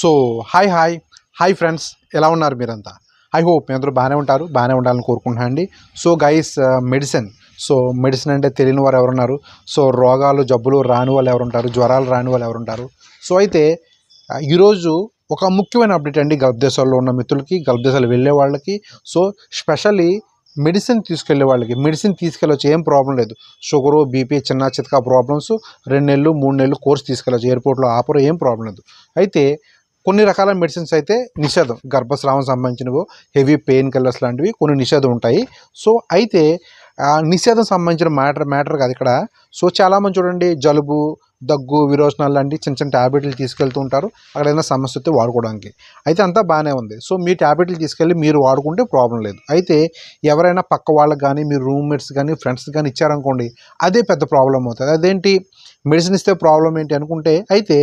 So hi hi. Hi friends ఎలా ఉన్నారు మీరంతా? ఐ హోప్ మీ అందరూ బాగానే ఉంటారు బాగానే ఉండాలని కోరుకుంటున్నాను అండి. So guys medicine uh, so medicine అంటే తెలియని వారు ఎవరున్నారు? సో రోగాలు జబ్బులు రాని వాళ్ళు ఎవరుంటారు? జ్వరాలు రాని వాళ్ళు ఎవరుంటారు? సో అయితే ఈరోజు ఒక ముఖ్యమైన అప్డేట్ అండి గల్ఫ్ దేశాల్లో ఉన్న మిత్రులకి గల్ఫ్ దేశాలు వెళ్ళే వాళ్ళకి. సో స్పెషల్లీ మెడిసిన్ తీసుకెళ్ళే వాళ్ళకి. మెడిసిన్ తీసుకెళ్ళొచ్చు ఏం ప్రాబ్లం లేదు. షుగరు బీపీ చిన్న చితకా ప్రాబ్లమ్స్ రెండు నెలలు మూడు నెలలు కోర్స్ తీసుకెళ్ళచ్చు. ఎయిర్పోర్ట్లో ఆపరు ఏం ప్రాబ్లం లేదు. అయితే కొన్ని రకాల మెడిసిన్స్ అయితే నిషేధం. గర్భస్రావం సంబంధించినవి హెవీ పెయిన్ కిల్లర్స్ లాంటివి కొన్ని నిషేధం ఉంటాయి. సో అయితే నిషేధం సంబంధించిన మ్యాటర్ మ్యాటర్ కాదు ఇక్కడ. సో చాలామంది చూడండి జలుబు దగ్గు విరోచనాలు లాంటి చిన్న చిన్న ట్యాబ్లెట్లు తీసుకెళ్తూ ఉంటారు. అక్కడ ఏదైనా సమస్య వస్తే వాడుకోవడానికి. అయితే అంతా బాగానే ఉంది. సో మీ ట్యాబ్లెట్లు తీసుకెళ్ళి మీరు వాడుకుంటే ప్రాబ్లం లేదు. అయితే ఎవరైనా పక్క వాళ్ళకి కానీ మీ రూమ్మేట్స్ కానీ ఫ్రెండ్స్ కానీ ఇచ్చారనుకోండి అదే పెద్ద ప్రాబ్లం అవుతుంది. అదేంటి? మెడిసిన్ ఇస్తే ప్రాబ్లం ఏంటి అనుకుంటే అయితే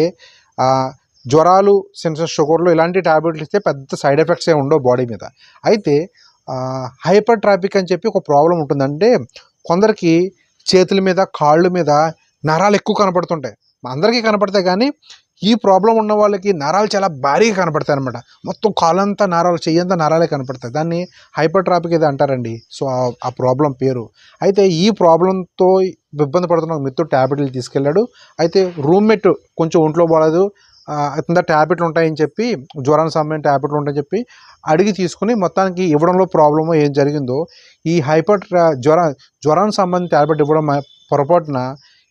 జ్వరాలు సెన్సర్ షుగర్లు ఇలాంటి ట్యాబ్లెట్లు ఇస్తే పెద్ద సైడ్ ఎఫెక్ట్స్ ఏమి ఉండవు బాడీ మీద. అయితే హైపర్ ట్రాఫిక్ అని చెప్పి ఒక ప్రాబ్లం ఉంటుందంటే కొందరికి చేతుల మీద కాళ్ళ మీద నరాలు ఎక్కువ కనపడుతుంటాయి. అందరికీ కనపడతాయి కానీ ఈ ప్రాబ్లం ఉన్న వాళ్ళకి నరాలు చాలా భారీగా కనపడతాయి అనమాట మొత్తం కాలంతా నరాలు చెయ్యంతా నరాలే కనపడతాయి. దాన్ని హైపర్ ట్రాఫిక్ ఇది అంటారండి. సో ఆ- ప్రాబ్లం పేరు. అయితే ఈ ప్రాబ్లంతో ఇబ్బంది పడుతున్న ఒక మిత్రుడు ట్యాబ్లెట్లు తీసుకెళ్ళాడు. అయితే రూమ్మేట్ కొంచెం ఒంట్లో బాగాలేదు. ఇంత ట్యాబ్లెట్లు ఉంటాయని చెప్పి జ్వరానికి సంబంధించిన ట్యాబ్లెట్లు ఉంటాయని చెప్పి అడిగి తీసుకుని మొత్తానికి ఇవ్వడంలో ప్రాబ్లమో ఏం జరిగిందో ఈ హైపర్ జ్వర జ్వరానికి సంబంధించిన ట్యాబ్లెట్ ఇవ్వడం పొరపాటున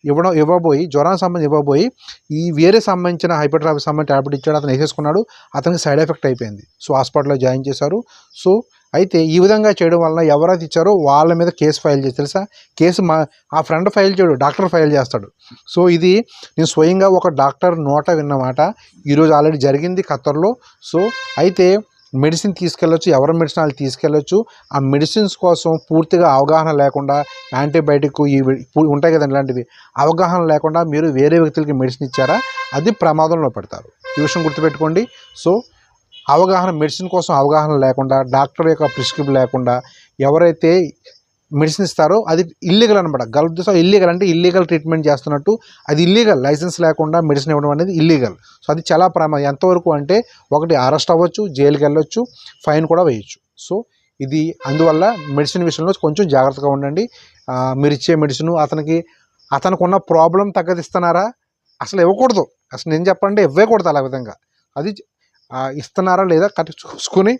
ఇవ్వడం ఇవ్వబోయి జ్వరానికి సంబంధించి ఇవ్వబోయి ఈ వేరే సంబంధించిన హైపర్ట్రాఫిక్ సంబంధించిన ట్యాబ్లెట్ ఇచ్చాడు అతను వేసేసుకున్నాడు అతనికి సైడ్ ఎఫెక్ట్ అయిపోయింది. సో హాస్పిటల్లో జాయిన్ చేశారు. సో అయితే ఈ విధంగా చేయడం వలన ఎవరైతే ఇచ్చారో వాళ్ళ మీద కేసు ఫైల్ చేసి తెలుసా? కేసు మా ఆ ఫ్రెండ్ ఫైల్ చేయడు డాక్టర్ ఫైల్ చేస్తాడు. సో ఇది నేను స్వయంగా ఒక డాక్టర్ నోట విన్నమాట. ఈరోజు ఆల్రెడీ జరిగింది ఖత్తర్లో. సో అయితే మెడిసిన్ తీసుకెళ్ళొచ్చు ఎవరి మెడిసిన్ వాళ్ళు తీసుకెళ్ళొచ్చు. ఆ మెడిసిన్స్ కోసం పూర్తిగా అవగాహన లేకుండా యాంటీబయాటిక్ ఇవి ఉంటాయి కదండి ఇలాంటివి. అవగాహన లేకుండా మీరు వేరే వ్యక్తులకి మెడిసిన్ ఇచ్చారా? అది ప్రమాదంలో పడతారు. ఈ విషయం గుర్తుపెట్టుకోండి. సో అవగాహన మెడిసిన్ కోసం అవగాహన లేకుండా డాక్టర్ యొక్క ప్రిస్క్రిప్ట్ లేకుండా ఎవరైతే మెడిసిన్ ఇస్తారో అది ఇల్లీగల్ అనమాట గల్ఫ్ దేశం ఇల్లీగల్ అంటే ఇల్లీగల్ ట్రీట్మెంట్ చేస్తున్నట్టు అది ఇల్లీగల్ లైసెన్స్ లేకుండా మెడిసిన్ ఇవ్వడం అనేది ఇల్లీగల్ సో అది చాలా ప్రమాదం. ఎంతవరకు అంటే ఒకటి అరెస్ట్ అవ్వచ్చు జైలుకి వెళ్ళొచ్చు ఫైన్ కూడా వేయచ్చు. సో ఇది అందువల్ల మెడిసిన్ విషయంలో కొంచెం జాగ్రత్తగా ఉండండి. మీరు ఇచ్చే మెడిసిన్ అతనికి అతనికి ఉన్న ప్రాబ్లం తగ్గదిస్తున్నారా? అసలు ఇవ్వకూడదు. అసలు నేను చెప్పండి ఇవ్వకూడదు అలా విధంగా. అది ఇస్తున్నారా లేదా కరెక్ట్ చూసుకుని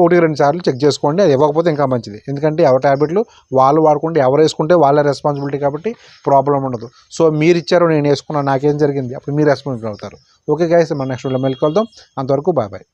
ఒకటి రెండు సార్లు చెక్ చేసుకోండి. అది ఇవ్వకపోతే ఇంకా మంచిది. ఎందుకంటే ఎవరి ట్యాబ్లెట్లు వాళ్ళు వాడుకుంటే ఎవరు వేసుకుంటే వాళ్ళ రెస్పాన్సిబిలిటీ కాబట్టి ప్రాబ్లం ఉండదు. సో మీరు ఇచ్చారు నేను వేసుకున్నాను నాకేం జరిగింది? అప్పుడు మీరు రెస్పాన్సిబిలిటీ అవుతారు. ఓకే గైస్ మన నెక్స్ట్ వీడియో మెల్కొల్దాం అంతవరకు బాయ్ బాయ్